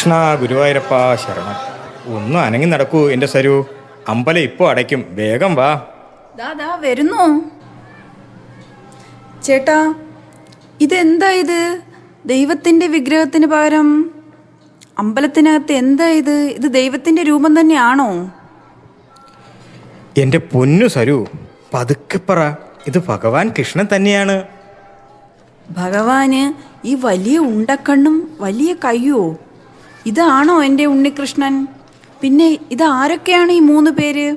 കൃഷ്ണ ഗുരുവായൂരപ്പ ശരണം. ഒന്നും അനങ്ങി നടക്കൂ എന്റെ സരു. അമ്പലം ഇപ്പൊ അടയ്ക്കും. വേഗം വാ. ദാദാ വരുന്നു. ചേട്ടാ ഇതെന്താ ഇത്? ദൈവത്തിന്റെ വിഗ്രഹത്തിന് പകരം അമ്പലത്തിനകത്ത് എന്താ ഇത്? ഇത് ദൈവത്തിന്റെ രൂപം തന്നെയാണോ? എന്റെ പൊന്നു സരു പതുക്കെ പറ. ഇത് ഭഗവാൻ കൃഷ്ണൻ തന്നെയാണ്. ഭഗവാന് ഈ വലിയ ഉണ്ടക്കണ്ണും വലിയ കയ്യോ? ഇതാണോ എന്റെ ഉണ്ണികൃഷ്ണൻ? പിന്നെ ഇത് ആരൊക്കെയാണ് ഈ മൂന്ന് പേര്?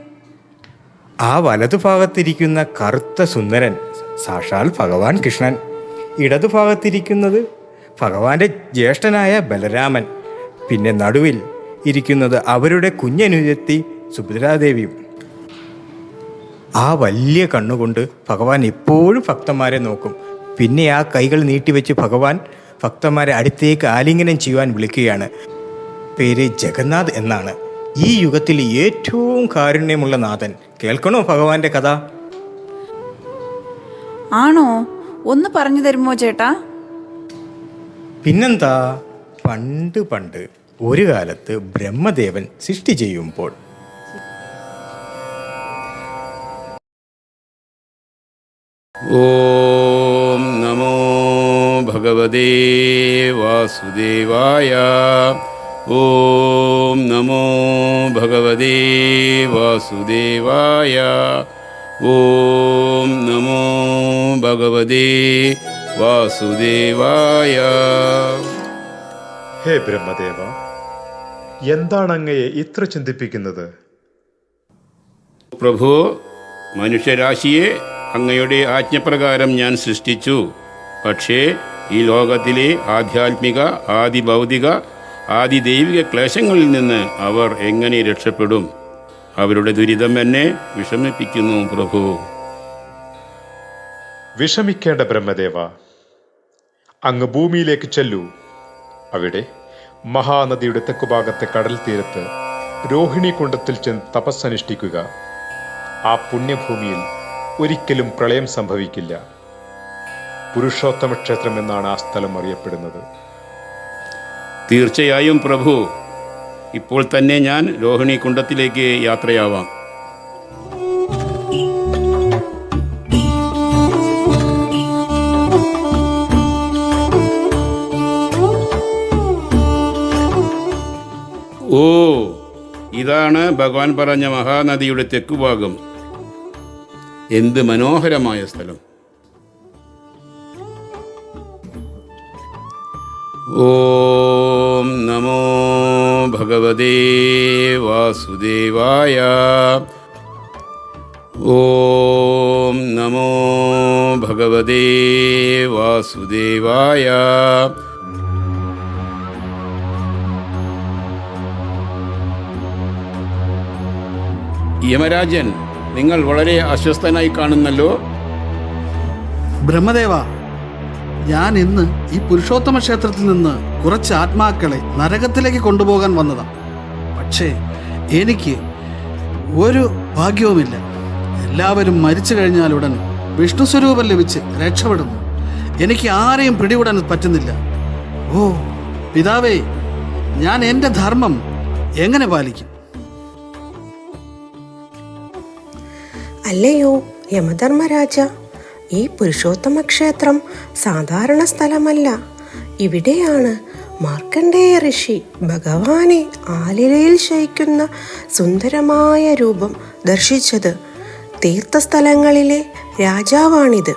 ആ വലതുഭാഗത്തിരിക്കുന്ന കറുത്ത സുന്ദരൻ സാക്ഷാൽ ഭഗവാൻ കൃഷ്ണൻ. ഇടതുഭാഗത്തിരിക്കുന്നത് ഭഗവാന്റെ ജ്യേഷ്ഠനായ ബലരാമൻ. പിന്നെ നടുവിൽ ഇരിക്കുന്നത് അവരുടെ കുഞ്ഞനുജത്തി സുഭദ്രാദേവിയും. ആ വലിയ കണ്ണുകൊണ്ട് ഭഗവാൻ എപ്പോഴും ഭക്തന്മാരെ നോക്കും. പിന്നെ ആ കൈകൾ നീട്ടിവെച്ച് ഭഗവാൻ ഭക്തന്മാരെ അടുത്തേക്ക് ആലിംഗനം ചെയ്യുവാൻ വിളിക്കുകയാണ്. പേര് ജഗന്നാഥ് എന്നാണ്. ഈ യുഗത്തിൽ ഏറ്റവും കാരുണ്യമുള്ള നാഥൻ. കേൾക്കണോ ഭഗവാന്റെ കഥ? ആണോ? ഒന്ന് പറഞ്ഞു തരുമോ ചേട്ടാ? പിന്നെന്താ? പണ്ട് പണ്ട് ഒരു കാലത്ത് ബ്രഹ്മദേവൻ സൃഷ്ടി ചെയ്യുമ്പോൾ ഓം നമോ ഭഗവതേ വാസുദേവായ ॐ नमो भगवते वासुदेवाय ॐ नमो भगवते വാസുദേവായ ഹേ ബ്രഹ്മദേവ എന്താണ് അങ്ങയെ ഇത്ര ചിന്തിപ്പിക്കുന്നത് പ്രഭു മനുഷ്യരാശിയെ അങ്ങയുടെ ആജ്ഞപ്രകാരം ഞാൻ സൃഷ്ടിച്ചു പക്ഷേ ഈ ലോകത്തിലെ ആധ്യാത്മിക ആദി ഭൗതിക ആദി ദൈവിക ക്ലേശങ്ങളിൽ നിന്ന് അവർ എങ്ങനെ രക്ഷപ്പെടും? അവരുടെ ദുരിതം എന്നെ വിഷമിപ്പിക്കുന്നു പ്രഭു. വിഷമിക്കേണ്ട ബ്രഹ്മദേവ അങ്ങ് ഭൂമിയിലേക്ക് ചെല്ലൂ. അവിടെ മഹാനദിയുടെ തെക്കുഭാഗത്തെ കടൽ തീരത്ത് രോഹിണി കുണ്ടത്തിൽ ചെന്ന് തപസ്സനുഷ്ഠിക്കുക. ആ പുണ്യഭൂമിയിൽ ഒരിക്കലും പ്രളയം സംഭവിക്കില്ല. പുരുഷോത്തമ ക്ഷേത്രം എന്നാണ് ആ സ്ഥലം അറിയപ്പെടുന്നത്. തീർച്ചയായും പ്രഭു. ഇപ്പോൾ തന്നെ ഞാൻ രോഹിണി കുണ്ടത്തിലേക്ക് യാത്രയാവാം. ഓ ഇതാണ് ഭഗവാൻ പറഞ്ഞ മഹാനദിയുടെ തെക്കുഭാഗം. എന്ത് മനോഹരമായ സ്ഥലം. ഓം നമോ ഭഗവതേ വാസുദേവായ ഓം നമോ ഭഗവതേ വാസുദേവായ യമരാജൻ നിങ്ങൾ വളരെ അസ്വസ്ഥനായി കാണുന്നല്ലോ? ബ്രഹ്മദേവ ഞാൻ ഇന്ന് ഈ പുരുഷോത്തമ ക്ഷേത്രത്തിൽ നിന്ന് കുറച്ച് ആത്മാക്കളെ നരകത്തിലേക്ക് കൊണ്ടുപോകാൻ വന്നതാണ് പക്ഷേ എനിക്ക് ഒരു ഭാഗ്യവുമില്ല. എല്ലാവരും മരിച്ചു കഴിഞ്ഞാലുടൻ വിഷ്ണു സ്വരൂപം ലഭിച്ച് രക്ഷപ്പെടുന്നു. എനിക്ക് ആരെയും പിടികൂടാൻ പറ്റുന്നില്ല. ഓ പിതാവേ ഞാൻ എന്റെ ധർമ്മം എങ്ങനെ പാലിക്കും? അല്ലയോ യമധർമ്മരാജ. ഈ പുരുഷോത്തമ ക്ഷേത്രം സാധാരണ സ്ഥലമല്ല. ഇവിടെയാണ് മാർക്കണ്ഡേയ ഋഷി ഭഗവാനെ ആലിലയിൽ ശയിക്കുന്ന സുന്ദരമായ രൂപം ദർശിച്ചത്. തീർത്ഥസ്ഥലങ്ങളിലെ രാജാവാണിത്.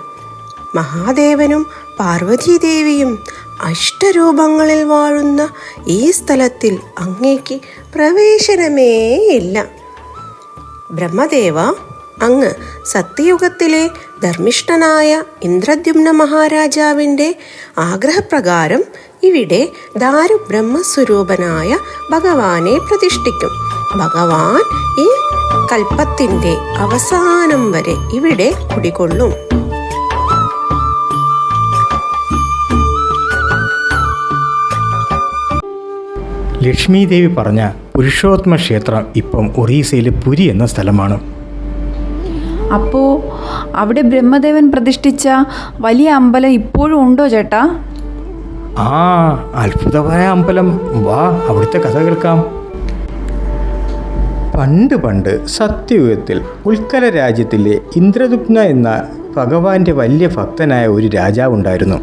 മഹാദേവനും പാർവതീദേവിയും അഷ്ടരൂപങ്ങളിൽ വാഴുന്ന ഈ സ്ഥലത്തിൽ അങ്ങേക്ക് പ്രവേശനമേ ഇല്ല ബ്രഹ്മദേവ അങ്ങ് സത്യയുഗത്തിലെ ധർമ്മിഷ്ഠനായ ഇന്ദ്രദ്യുമ്ന മഹാരാജാവിന്റെ ആഗ്രഹപ്രകാരം ഇവിടെ ദാരു ബ്രഹ്മസ്വരൂപനായ ഭഗവാനെ പ്രതിഷ്ഠിക്കും. ഭഗവാൻ ഈ കൽപ്പത്തിന്റെ അവസാനം വരെ ഇവിടെ കുടികൊള്ളും. ലക്ഷ്മി ദേവി പറഞ്ഞ പുരുഷോത്തമ ക്ഷേത്രം ഇപ്പം ഒറീസയിലെ പുരി എന്ന സ്ഥലമാണ്. അപ്പോ അവിടെ ബ്രഹ്മദേവൻ പ്രതിഷ്ഠിച്ച വലിയ അമ്പലം ഇപ്പോഴും ഉണ്ടോ ചേട്ടാ? ആ അത്ഭുതമായ അമ്പലം. വാ അവിടുത്തെ കഥ കേൾക്കാം. പണ്ട് പണ്ട് സത്യയുഗത്തിൽ ഉൽക്കല രാജ്യത്തിലെ ഇന്ദ്രദുപ്ന എന്ന ഭഗവാന്റെ വലിയ ഭക്തനായ ഒരു രാജാവുണ്ടായിരുന്നു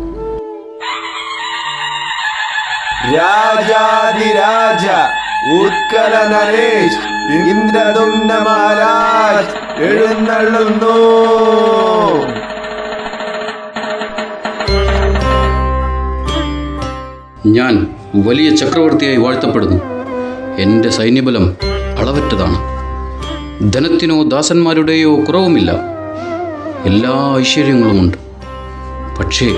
രാജാതിരാജ ഉത്കല നരേഷ് ഇന്ദ്രദുംന എഴുന്നള്ളുന്നു. ഞാൻ വലിയ ചക്രവർത്തിയായി വാഴ്ത്തപ്പെടുന്നു. എന്റെ സൈന്യബലം അളവറ്റതാണ്. ധനത്തിനോ ദാസന്മാരുടെയോ കുറവുമില്ല. എല്ലാ ഐശ്വര്യങ്ങളുമുണ്ട്. പക്ഷേ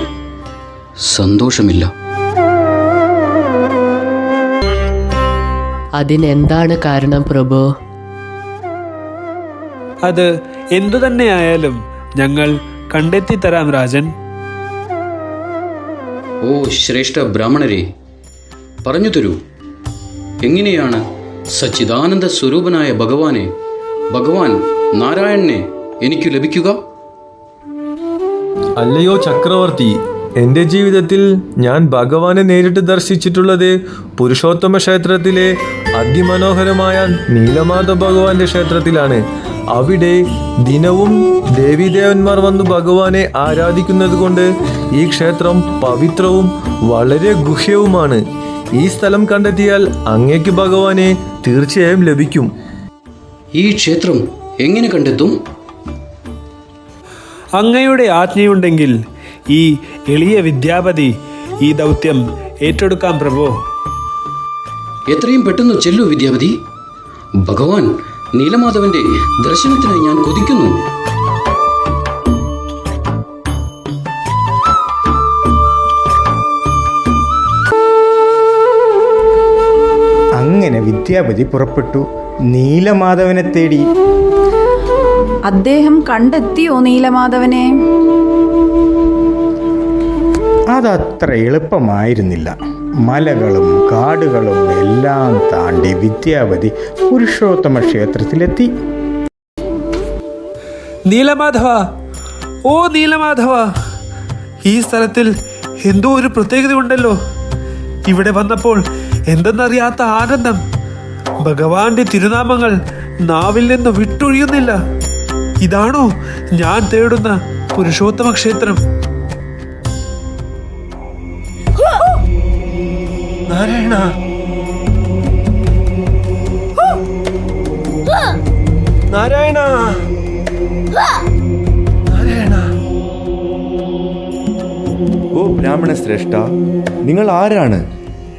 സന്തോഷമില്ല. അതിനെന്താണ് കാരണം പ്രഭു? അത് എന്തു തന്നെയായാലും ഞങ്ങൾ കണ്ടെത്തി തരാം രാജൻ. ഓ ശ്രേഷ്ഠ ബ്രാഹ്മണരെ പറഞ്ഞു തരൂ. എങ്ങനെയാണ് സച്ചിദാനന്ദ സ്വരൂപനായ ഭഗവാനെ ഭഗവാൻ നാരായണനെ എനിക്ക് ലഭിക്കുക? അല്ലയോ ചക്രവർത്തി എന്റെ ജീവിതത്തിൽ ഞാൻ ഭഗവാനെ നേരിട്ട് ദർശിച്ചിട്ടുള്ളത് പുരുഷോത്തമ ക്ഷേത്രത്തിലെ അതിമനോഹരമായ നീലമാധ ഭഗവാന്റെ ക്ഷേത്രത്തിലാണ്. അവിടെ ദിനവും ദേവീദേവന്മാർ വന്ന് ഭഗവാനെ ആരാധിക്കുന്നത് കൊണ്ട് ഈ ക്ഷേത്രം പവിത്രവും വളരെ ഗുഹ്യവുമാണ്. ഈ സ്ഥലം കണ്ടെത്തിയാൽ അങ്ങേക്ക് ഭഗവാനെ തീർച്ചയായും ലഭിക്കും. ഈ ക്ഷേത്രം എങ്ങനെ കണ്ടെത്തും? അങ്ങയുടെ ആജ്ഞയുണ്ടെങ്കിൽ ഈ എളിയ വിദ്യാപതി ഈ ദൗത്യം ഏറ്റെടുക്കാം പ്രഭു. എത്രയും പെട്ടെന്ന് ചെല്ലൂ വിദ്യാപതി. ഭഗവാൻ നീലമാധവന്റെ ദർശനത്തിനായി ഞാൻ കൊതിക്കുന്നു. അങ്ങനെ വിദ്യാപതി പുറപ്പെട്ടു. നീലമാധവനെ തേടി. അദ്ദേഹം കണ്ടെത്തിയോ നീലമാധവനെ? അതത്ര എളുപ്പമായിരുന്നില്ല. മലകളും കാടുകളും എല്ലാം താണ്ടി വിദ്യാവതി പുരുഷോത്തമ ക്ഷേത്രത്തിലെത്തി. നീലമാധവ ഓ നീലമാധവ ഈ സ്ഥലത്തിൽ എന്തോ ഒരു പ്രത്യേകത ഉണ്ടല്ലോ ഇവിടെ വന്നപ്പോൾ എന്തെന്നറിയാത്ത ആനന്ദം. ഭഗവാന്റെ തിരുനാമങ്ങൾ നാവിൽ നിന്ന് വിട്ടൊഴിയുന്നില്ല. ഇതാണോ ഞാൻ തേടുന്ന പുരുഷോത്തമ ക്ഷേത്രം? നാരായണ നാരായണ. നാരായണ. ഓ ബ്രാഹ്മണ ശ്രേഷ്ഠ നിങ്ങൾ ആരാണ്?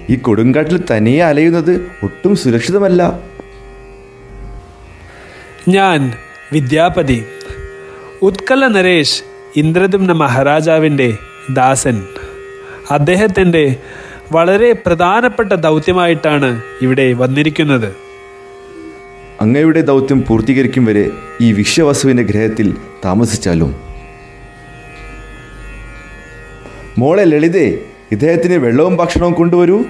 ഈ കൊടുങ്കാട്ടിൽ തനിയെ അലയുന്നത് ഒട്ടും സുരക്ഷിതമല്ല. ഞാൻ വിദ്യാപതി. ഉത്കല നരേഷ് ഇന്ദ്രദുംന മഹാരാജാവിന്റെ ദാസൻ. അദ്ദേഹത്തിന്റെ വളരെ പ്രധാനപ്പെട്ട ദൗത്യമായിട്ടാണ് ഇവിടെ വന്നിരിക്കുന്നത്. അങ്ങയുടെ ദൗത്യം പൂർത്തീകരിക്കും വരെ ഈ വിശ്വവസുവിന്റെ ഗ്രഹത്തിൽ താമസിച്ചാലും. മോളെ ലളിതേ ഇദ്ദേഹത്തിന് വെള്ളവും ഭക്ഷണവും കൊണ്ടുവരൂ.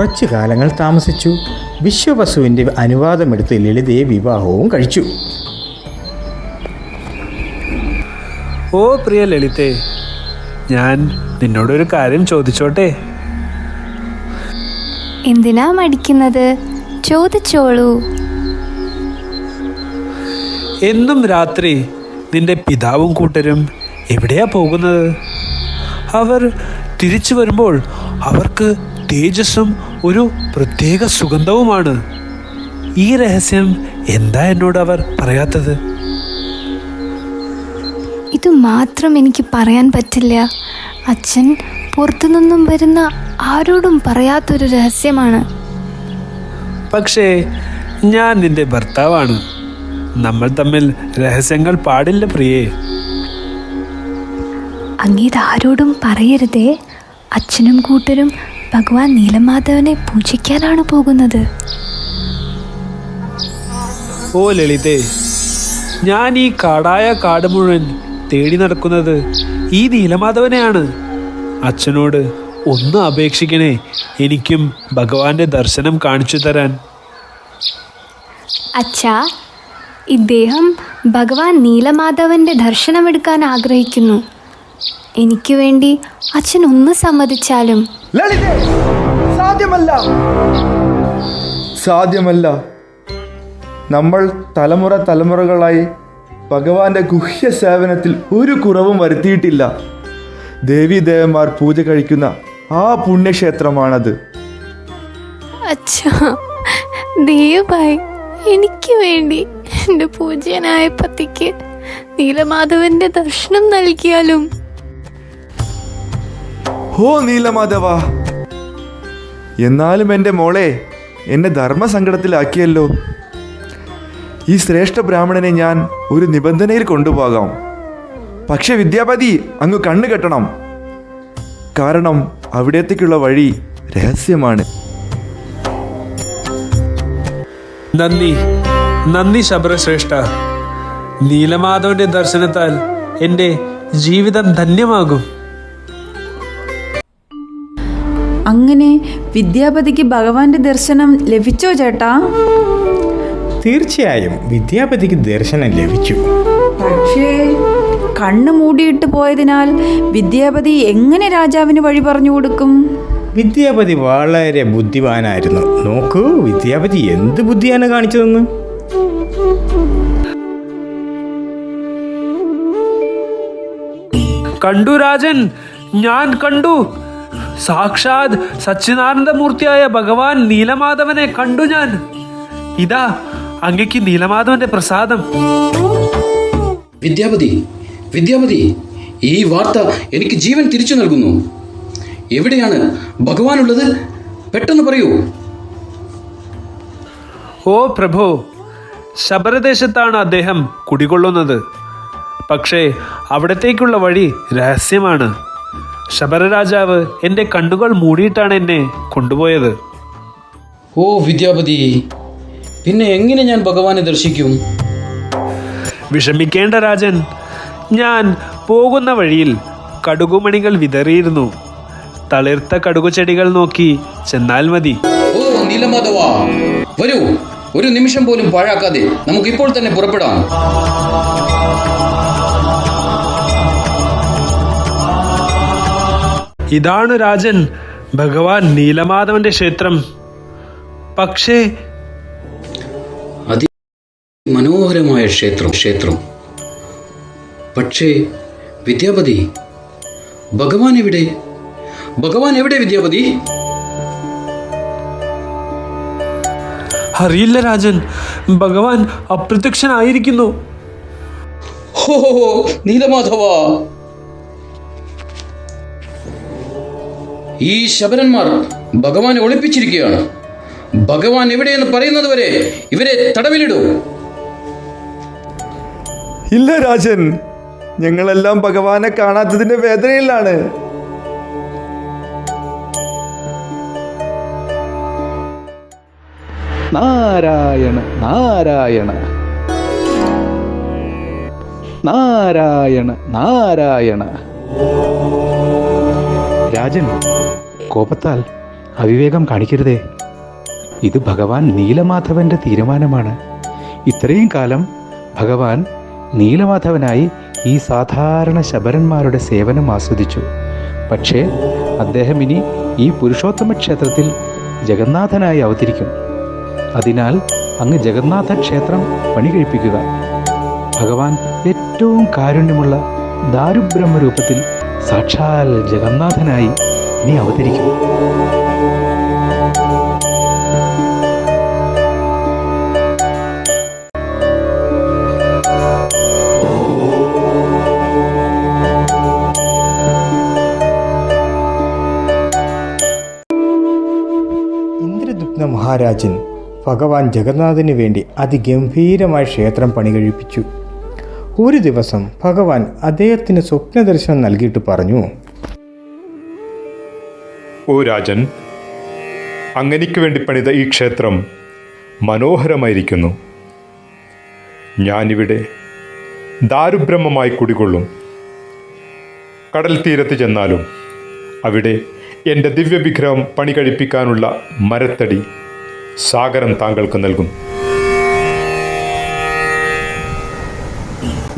കുറച്ചു കാലങ്ങൾ താമസിച്ചു. വിശ്വവസുവിന്റെ അനുവാദമെടുത്ത് ലളിതയെ വിവാഹവും കഴിച്ചു. ഓ പ്രിയ ലളിതേ ഞാൻ നിന്നോടൊരു കാര്യം ചോദിച്ചോട്ടെ? എന്തിനാ മടിക്കുന്നത്? ചോദിച്ചോളൂ. എന്നും രാത്രി നിന്റെ പിതാവും കൂട്ടരും എവിടെയാ പോകുന്നത്? അവർ തിരിച്ചു വരുമ്പോൾ അവർക്ക് തേജസ്സും ഒരു പ്രത്യേക സുഗന്ധവുമാണ്. ഈ രഹസ്യം എന്താ എന്നോട് അവർ പറയാത്തത്? ഇത് മാത്രം എനിക്ക് പറയാൻ പറ്റില്ല. അച്ഛൻ പുറത്തുനിന്നും വരുന്ന ആരോടും പറയാത്തൊരു രഹസ്യമാണ്. പക്ഷേ ഞാൻ നിന്റെ ഭർത്താവാണ്. നമ്മൾ തമ്മിൽ രഹസ്യങ്ങൾ പാടില്ല പ്രിയേ. അങ്ങേത് ആരോടും പറയരുതേ. അച്ഛനും കൂട്ടരും ഭഗവാൻ നീലമാധവനെ പൂജിക്കാനാണ് പോകുന്നത്. ഓ ലളിതേ ഞാൻ ഈ കാടായ കാട് മുഴുവൻ തേടി നടക്കുന്നത് ഈ നീലമാധവനെയാണ്. അച്ഛനോട് ഒന്ന് അപേക്ഷിക്കണേ എനിക്കും ഭഗവാന്റെ ദർശനം കാണിച്ചു തരാൻ. അച്ഛാ ഇദ്ദേഹം ഭഗവാൻ നീലമാധവന്റെ ദർശനമെടുക്കാൻ ആഗ്രഹിക്കുന്നു. എനിക്ക് വേണ്ടി അച്ഛൻ ഒന്ന് സമ്മതിച്ചാലും ലളിതേ സാധ്യമല്ല. സാധ്യമല്ല. നമ്മൾ തലമുറ തലമുറകളായി ഭഗവാന്റെ ഗുഹ്യ സേവനത്തിൽ ഒരു കുറവും വരുത്തിയിട്ടില്ല. ദേവീദേവന്മാർ പൂജ കഴിക്കുന്ന ആ പുണ്യക്ഷേത്രമാണത്. അച്ഛാ എനിക്ക് വേണ്ടി എന്റെ പൂജ്യനായ പതിക്ക് നീലമാധവന്റെ ദർശനം നൽകിയാലും ഓ നീലമാധവ. എന്നാലും എന്റെ മോളെ എന്നെ ധർമ്മസങ്കടത്തിലാക്കിയല്ലോ. ഈ ശ്രേഷ്ഠ ബ്രാഹ്മണനെ ഞാൻ ഒരു നിബന്ധനയിൽ കൊണ്ടുപോകാം. പക്ഷെ വിദ്യാപതി അങ്ങ് കണ്ണു കെട്ടണം. കാരണം അവിടത്തേക്കുള്ള വഴി രഹസ്യമാണ്. നന്ദി. നന്ദി ശബരശ്രേഷ്ഠ. നീലമാധവന്റെ ദർശനത്താൽ എന്റെ ജീവിതം ധന്യമാകും. അങ്ങനെ വിദ്യാപതിക്ക് ഭഗവാന്റെ ദർശനം ലഭിച്ചോ ചേട്ടാ? തീർച്ചയായും വിദ്യാപതിക്ക് ദർശനം ലഭിച്ചു. പക്ഷേ കണ്ണു മൂടിയിട്ട് പോയതിനാൽ വിദ്യാപതി എങ്ങനെ രാജാവിന് വഴി പറഞ്ഞു കൊടുക്കും? വിദ്യാപതി വളരെ ബുദ്ധിമാനായിരുന്നു. നോക്കൂ വിദ്യാപതി എന്ത് ബുദ്ധിയാണ് കാണിച്ചതെന്ന്? കണ്ടു രാജൻ ഞാൻ കണ്ടു. സാക്ഷാത് സച്ചിദാനന്ദമൂർത്തിയായ ഭഗവാൻ നീലമാധവനെ കണ്ടു ഞാൻ. ഇതാ അങ്ങക്ക് നീലമാധവന്റെ പ്രസാദം. വിദ്യാപതി വിദ്യാപതി ഈ വാർത്ത എനിക്ക് ജീവൻ തിരിച്ചു നൽകുന്നു. എവിടെയാണ് ഭഗവാനുള്ളത്? പെട്ടെന്ന് പറയൂ. ഓ പ്രഭു ശബരദേശത്താണ് അദ്ദേഹം കുടികൊള്ളുന്നത്. പക്ഷേ അവിടത്തേക്കുള്ള വഴി രഹസ്യമാണ്. ശബരരാജാവ് എന്റെ കണ്ണുകൾ മൂടിയിട്ടാണ് എന്നെ കൊണ്ടുപോയത്. ഓ വിദ്യാപതി പിന്നെ എങ്ങനെ ഞാൻ ഭഗവാനെ ദർശിക്കും? വിഷമിക്കേണ്ട രാജൻ ഞാൻ പോകുന്ന വഴിയിൽ കടുകുമണികൾ വിതറിയിരുന്നു. തളിർത്ത കടുകു ചെടികൾ നോക്കി ചെന്നാൽ മതി. ഓ നീലമാധവ വരൂ ഒരു നിമിഷം പോലും പാഴാക്കാതെ നമുക്ക് ഇപ്പോൾ തന്നെ പുറപ്പെടാം. ഇതാണ് രാജൻ. ഭഗവാൻ നീലമാധവന്റെ ക്ഷേത്രം. പക്ഷേ മനോഹരമായ ക്ഷേത്രം ക്ഷേത്രം. പക്ഷേ വിദ്യാപതി ഭഗവാൻ എവിടെ? ഭഗവാൻ എവിടെ വിദ്യാപതി? അറിയില്ല രാജൻ. ഭഗവാൻ അപ്രത്യക്ഷനായിരിക്കുന്നു. ഹോ നീലമാധവ! ഈ ശബരന്മാർ ഭഗവാനെ ഒളിപ്പിച്ചിരിക്കുകയാണ്. ഭഗവാൻ എവിടെയെന്ന് പറയുന്നത് വരെ ഇവരെ തടവിലിടൂ. ഇല്ല രാജൻ ഞങ്ങളെല്ലാം ഭഗവാനെ കാണാത്തതിന്റെ വേദനയിലാണ്. നാരായണ നാരായണ. നാരായണ നാരായണ. രാജൻ കോപത്താൽ അവിവേകം കാണിക്കരുതേ. ഇത് ഭഗവാൻ നീലമാധവന്റെ തീരുമാനമാണ്. ഇത്രയും കാലം ഭഗവാൻ നീലമാധവനായി ഈ സാധാരണ ശബരന്മാരുടെ സേവനം ആസ്വദിച്ചു. പക്ഷേ അദ്ദേഹം ഇനി ഈ പുരുഷോത്തമ ക്ഷേത്രത്തിൽ ജഗന്നാഥനായി അവതരിക്കും. അതിനാൽ അങ്ങ് ജഗന്നാഥ ക്ഷേത്രം പണി കഴിപ്പിക്കുക ഭഗവാൻ ഏറ്റവും കാരുണ്യമുള്ള ദാരുബ്രഹ്മ രൂപത്തിൽ സാക്ഷാൽ ജഗന്നാഥനായി ഇനി അവതരിക്കും. ഇന്ദ്രദുപ്ന മഹാരാജൻ ഭഗവാൻ ജഗന്നാഥന് വേണ്ടി അതിഗംഭീരമായ ക്ഷേത്രം പണി കഴിപ്പിച്ചു ഒരു ദിവസം ഭഗവാൻ അദ്ദേഹത്തിന് സ്വപ്നദർശനം നൽകിയിട്ട് പറഞ്ഞു. ഓ രാജൻ അങ്ങനിക്ക് വേണ്ടി പണിത ഈ ക്ഷേത്രം മനോഹരമായിരിക്കുന്നു. ഞാനിവിടെ ദാരുബ്രഹ്മമായി കുടികൊള്ളും. കടൽ തീരത്ത് ചെന്നാലും അവിടെ എന്റെ ദിവ്യവിഗ്രഹം പണി കഴിപ്പിക്കാനുള്ള മരത്തടി സാഗരം താങ്കൾക്ക് നൽകും.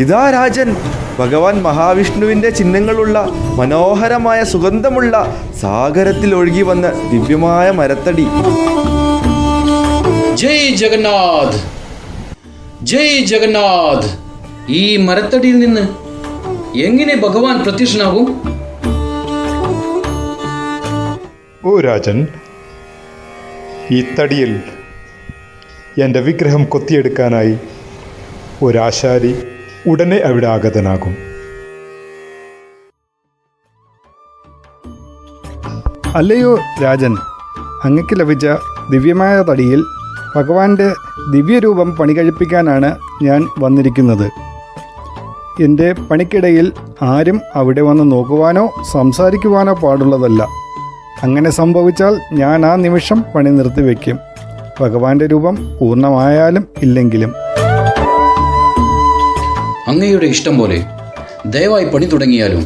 ഇതാ രാജൻ. ഭഗവാൻ മഹാവിഷ്ണുവിന്റെ ചിഹ്നങ്ങളുള്ള മനോഹരമായ സുഗന്ധമുള്ള സാഗരത്തിൽ ഒഴുകി വന്ന ദിവ്യമായ മരത്തടി. ജയ് ജഗന്നാഥ്. ജയ് ജഗന്നാഥ്. ഈ മരത്തടിയിൽ നിന്ന് എങ്ങനെ ഭഗവാൻ പ്രത്യക്ഷനാകും? ഓ രാജൻ ഈ തടിയിൽ എന്റെ വിഗ്രഹം കൊത്തിയെടുക്കാനായി ഒരാശാരി ഉടനെ അവിടെ ആഗതനാകും. അല്ലയോ രാജൻ അങ്ങക്ക് ലഭിച്ച ദിവ്യമായ തടിയിൽ ഭഗവാന്റെ ദിവ്യരൂപം പണി കഴിപ്പിക്കാനാണ് ഞാൻ വന്നിരിക്കുന്നത്. എന്റെ പണിക്കിടയിൽ ആരും അവിടെ വന്ന് നോക്കുവാനോ സംസാരിക്കുവാനോ പാടുള്ളതല്ല. അങ്ങനെ സംഭവിച്ചാൽ ഞാൻ ആ നിമിഷം പണി നിർത്തിവെക്കും. ഭഗവാന്റെ രൂപം പൂർണമായാലും ഇല്ലെങ്കിലും. അങ്ങയുടെ ഇഷ്ടം പോലെ ദയവായി പണി തുടങ്ങിയാലും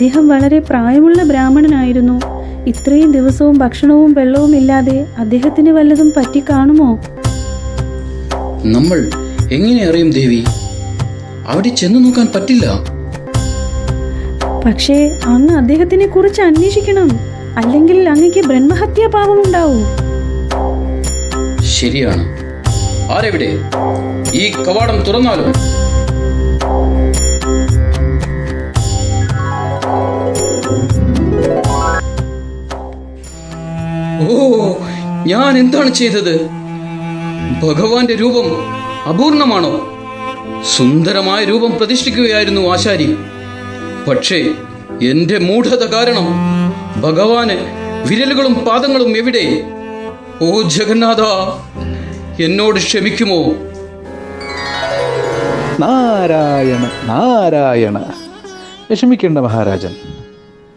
അദ്ദേഹം വളരെ പ്രായമുള്ള ബ്രാഹ്മണനായിരുന്നു. ഇത്രയും ദിവസവും ഭക്ഷണവും വെള്ളവും ഇല്ലാതെ അദ്ദേഹത്തിന് വല്ലതും പറ്റി കാണുമോ? നമ്മൾ എങ്ങനെ അറിയും ദേവി? അവിടെ ചെന്നു നോക്കാൻ പറ്റില്ല. പക്ഷേ അങ്ങ് അദ്ദേഹത്തിനെ കുറിച്ച് അന്വേഷിക്കണം. അല്ലെങ്കിൽ അങ്ങക്ക് ബ്രഹ്മഹത്യാ പാപമുണ്ടാവും. ശരിയാണ്. ആരെവിടെ? ഈ കവാടം തുറന്നാലും? ഓ ഞാൻ എന്താണ് ചെയ്തത്? ഭഗവാന്റെ രൂപം അപൂർണമാണോ? സുന്ദരമായ രൂപം പ്രതിഷ്ഠിക്കുകയായിരുന്നു ആശാരി. പക്ഷേ എന്റെ മൂഢത കാരണം ഭഗവാന് വിരലുകളും പാദങ്ങളും എവിടെ? ഓ ജഗന്നാഥ എന്നോട് ക്ഷമിക്കുമോ? നാരായണ നാരായണ. വിഷമിക്കേണ്ട മഹാരാജൻ.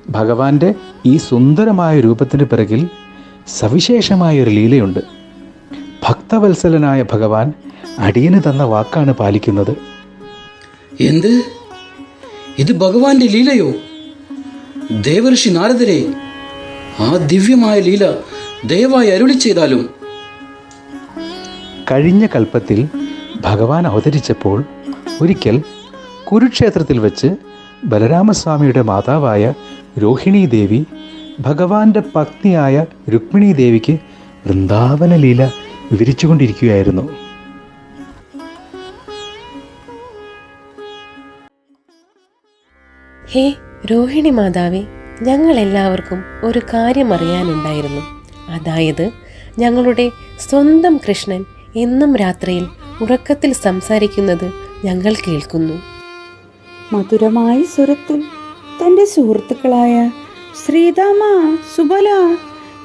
ഭഗവാന്റെ ഈ സുന്ദരമായ രൂപത്തിന് പിറകിൽ സവിശേഷമായ ഒരു ലീലയുണ്ട്. ഭക്തവത്സലനായ ഭഗവാൻ അടിയന് തന്ന വാക്കാണ് പാലിക്കുന്നത്. എന്ത്? ഇത് ഭഗവാന്റെ ലീലയോ? ദേവർഷി നാരദരെ ആ ദിവ്യമായ ലീല ദയവായി അരുളി ചെയ്താലും. കഴിഞ്ഞ കൽപ്പത്തിൽ ഭഗവാൻ അവതരിച്ചപ്പോൾ ഒരിക്കൽ കുരുക്ഷേത്രത്തിൽ വെച്ച് ബലരാമസ്വാമിയുടെ മാതാവായ രോഹിണി ദേവി ഭഗവാന്റെ പത്നിയായ രുക്മിണി ദേവിക്ക് വൃന്ദാവന ലീല വിവരിച്ചുകൊണ്ടിരിക്കുകയായിരുന്നു. ഹേ രോഹിണി മാതാവേ ഞങ്ങൾ എല്ലാവർക്കും ഒരു കാര്യം അറിയാനുണ്ടായിരുന്നു അതായത് ഞങ്ങളുടെ സ്വന്തം കൃഷ്ണൻ എന്നും രാത്രിയിൽ ഉറക്കത്തിൽ സംസാരിക്കുന്നത് ഞങ്ങൾ കേൾക്കുന്നു. മധുരമായ സ്വരത്തിൽ തന്റെ സുഹൃത്തുക്കളായ ശ്രീതാമ സുബല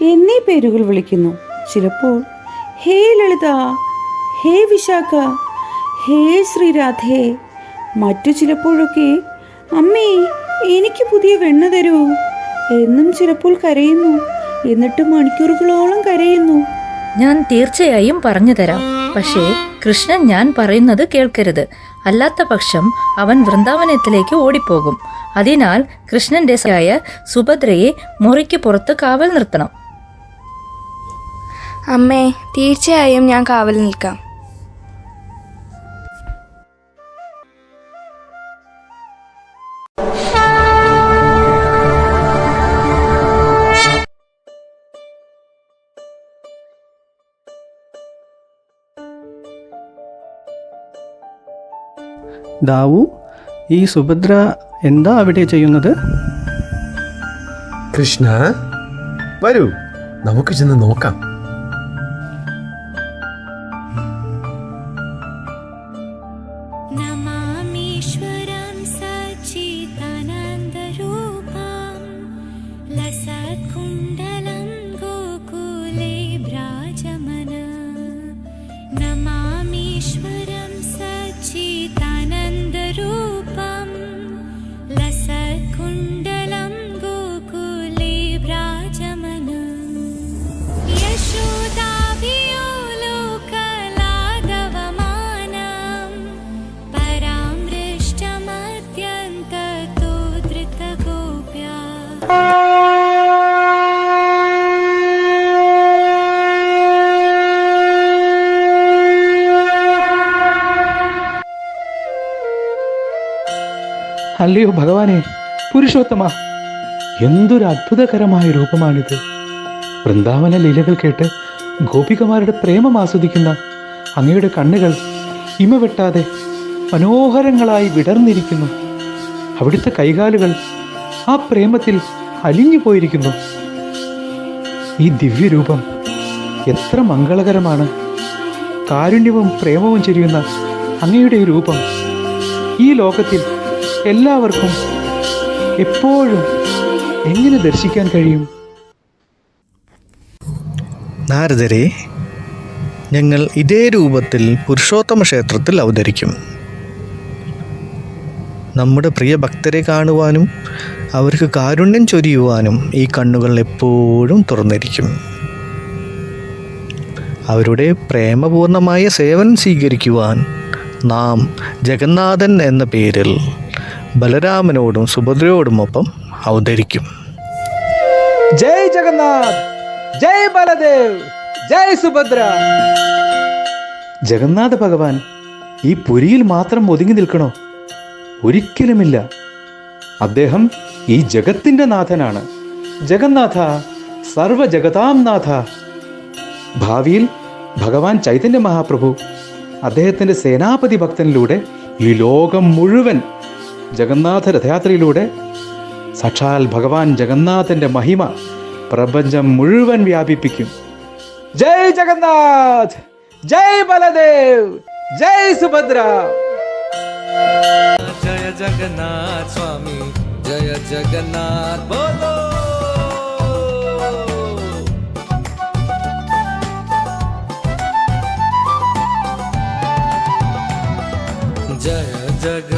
എന്നീ പേരുകൾ വിളിക്കുന്നു. ചിലപ്പോൾ ഹേ ലളിത ഹേ വിശാഖ ഹേ ശ്രീരാധേ മറ്റു ചിലപ്പോഴൊക്കെ അമ്മേ എനിക്ക് പുതിയ വെണ്ണ തരൂ എന്നും ചിലപ്പോൾ കരയുന്നു. എന്നിട്ട് മണിക്കൂറുകളോളം കരയുന്നു. ഞാൻ തീർച്ചയായും പറഞ്ഞു തരാം. പക്ഷേ കൃഷ്ണൻ ഞാൻ പറയുന്നത് കേൾക്കരുത്. അല്ലാത്ത പക്ഷം അവൻ വൃന്ദാവനത്തിലേക്ക് ഓടിപ്പോകും. അതിനാൽ കൃഷ്ണന്റെ സായ സുഭദ്രയെ മുറിക്ക് പുറത്ത് കാവൽ നിർത്തണം. അമ്മേ തീർച്ചയായും ഞാൻ കാവൽ നിൽക്കാം. ദാവു ഈ സുഭദ്ര എന്താ അവിടെ ചെയ്യുന്നത് കൃഷ്ണ വരൂ നമുക്ക് ചെന്ന് നോക്കാം नमामीश्वरं അല്ലയോ ഭഗവാനെ? പുരുഷോത്തമ എന്തൊരു അത്ഭുതകരമായ രൂപമാണിത്. വൃന്ദാവന ലീലകൾ കേട്ട് ഗോപികമാരുടെ പ്രേമം ആസ്വദിക്കുന്ന അങ്ങയുടെ കണ്ണുകൾ ഇമവെട്ടാതെ മനോഹരങ്ങളായി വിടർന്നിരിക്കുന്നു. അവിടുത്തെ കൈകാലുകൾ ആ പ്രേമത്തിൽ അലിഞ്ഞു പോയിരിക്കുന്നു. ഈ ദിവ്യരൂപം എത്ര മംഗളകരമാണ്. കാരുണ്യവും പ്രേമവും ചെരിയുന്ന അങ്ങയുടെ രൂപം ഈ ലോകത്തിൽ എല്ലാവർക്കും എപ്പോഴും എങ്ങനെ ദർശിക്കാൻ കഴിയും? നാരദരെ ഞങ്ങൾ ഇതേ രൂപത്തിൽ പുരുഷോത്തമ ക്ഷേത്രത്തിൽ അവതരിക്കും. നമ്മുടെ പ്രിയ ഭക്തരെ കാണുവാനും അവർക്ക് കാരുണ്യം ചൊരിയുവാനും ഈ കണ്ണുകൾ എപ്പോഴും തുറന്നിരിക്കും. അവരുടെ പ്രേമപൂർണമായ സേവനം സ്വീകരിക്കുവാൻ നാം ജഗന്നാഥൻ എന്ന പേരിൽ ബലരാമനോടും സുഭദ്രയോടുമൊപ്പം അവതരിക്കും. ജയ് ജഗന്നാഥ് ജയ് ബലദേവ് ജയ് സുഭദ്ര. ജഗന്നാഥ ഭഗവാൻ ഈ പുരിയിൽ മാത്രം ഒതുങ്ങി നിൽക്കണോ? ഒരിക്കലുമില്ല. അദ്ദേഹം ഈ ജഗത്തിന്റെ നാഥനാണ്. ജഗന്നാഥ സർവജഗതാം നാഥ. ഭാവിയിൽ ഭഗവാൻ ചൈതന്യ മഹാപ്രഭു അദ്ദേഹത്തിന്റെ സേനാപതി ഭക്തനിലൂടെ ഈ ലോകം മുഴുവൻ ജഗന്നാഥ രഥയാത്രയിലൂടെ സാക്ഷാൽ ഭഗവാൻ ജഗന്നാഥന്റെ മഹിമ പ്രപഞ്ചം മുഴുവൻ വ്യാപിപ്പിക്കും. ജയ് ജഗന്നാഥ് ജയ് ബലദേവ് ജയ് സുഭദ്ര. ജയ ജഗന്നാഥ് സ്വാമി ജയ ജഗന്നാഥ് ബോലോ. ജയ ജഗ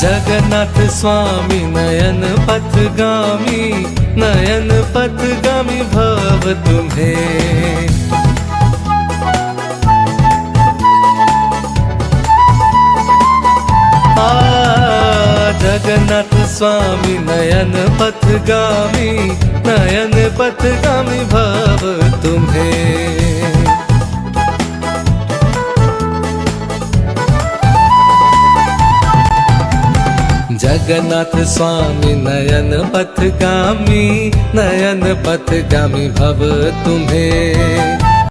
जगन्नाथ स्वामी नयन पथगामी नयन पथगामी भव तुम्हें। जगन्नाथ स्वामी नयन पथगामी नयन पथगामी भव तुम्हें। जगन्नाथ स्वामी नयन पथगामी नयन पथगामी भव तुम्हें।